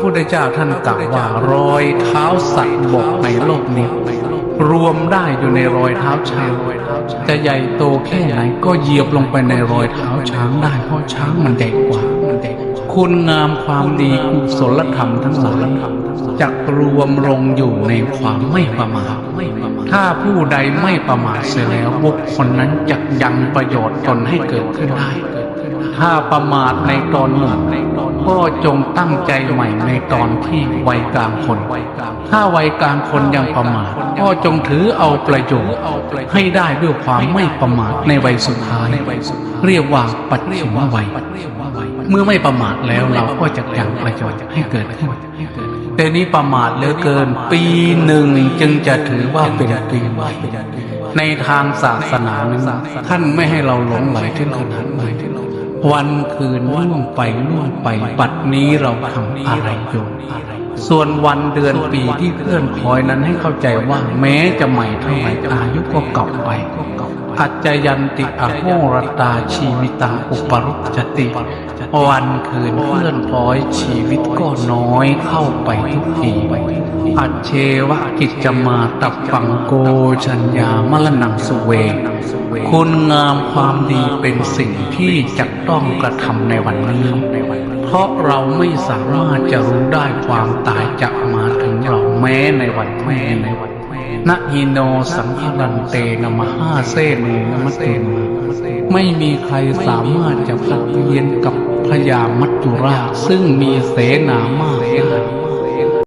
พุทธเจ้าท่านกล่าวว่ารอยเท้าสัตว์บกในโลกนี้ รวมได้อยู่ในรอยเท้าช้างจะใหญ่โตแค่ไหนก็เหยียบลงไปในรอยเท้าช้างได้เพราะช้างมันใหญ่กว่า คุณงามความดีกุศลธรรมทั้งหลายจะรวมลงอยู่ในความไม่ประมาทถ้าผู้ใดไม่ประมาทเสียแล้วบุคคลนั้นจะยังประโยชน์ตนให้เกิดขึ้นได้ ถ้าประมาทในตอนหนุ่มก็จงตั้งใจใหม่ในตอนที่วัยกลางคน ถ้าวัยกลางคนยังประมาทก็จงถือเอาประโยชน์ให้ได้ด้วยความไม่ประมาทในวัยสุดท้าย เรียกว่าปัจฉิมวัย เมื่อไม่ประมาทแล้วเราก็จะยังประโยชน์ให้เกิดขึ้นแต่นี้ประมาทเหลือเกิน ปีหนึ่งจึงจะถือว่าเป็นปีใหม่ในทางศาสนานั้นท่านไม่ให้เราหลงไหลถึงขนาดไหน วันคืนล่วงไปล่วงไปปัดนี้เราทำอะไรอยู่ส่วนวันเดือนปีที่เคลื่อนคอยนั้นให้เข้าใจว่าแม้จะใหม่เท่าไหร่อายุก็เก่าไปอัจจยันติอโหรตาชีวิตาอุปรุจติ วันคืนเคลื่อนคล้อยชีวิตก็น้อยเข้าไปทุกทีอัจเชวะกิจมาตับปังโกชัญญามรณังสุเว คุณงามความดีเป็นสิ่งที่จะต้องกระทำในวันนี้ เพราะเราไม่สามารถจะรู้ได้ความตายจะมาถึงเราแม้ในวันแม่ในวันนะฮิโนสังฆรันเตนมหาเซเนนมเตนไม่มีใครสามารถจะพัดเวียนกับพญามัจจุราชซึ่งมีเสนามากได้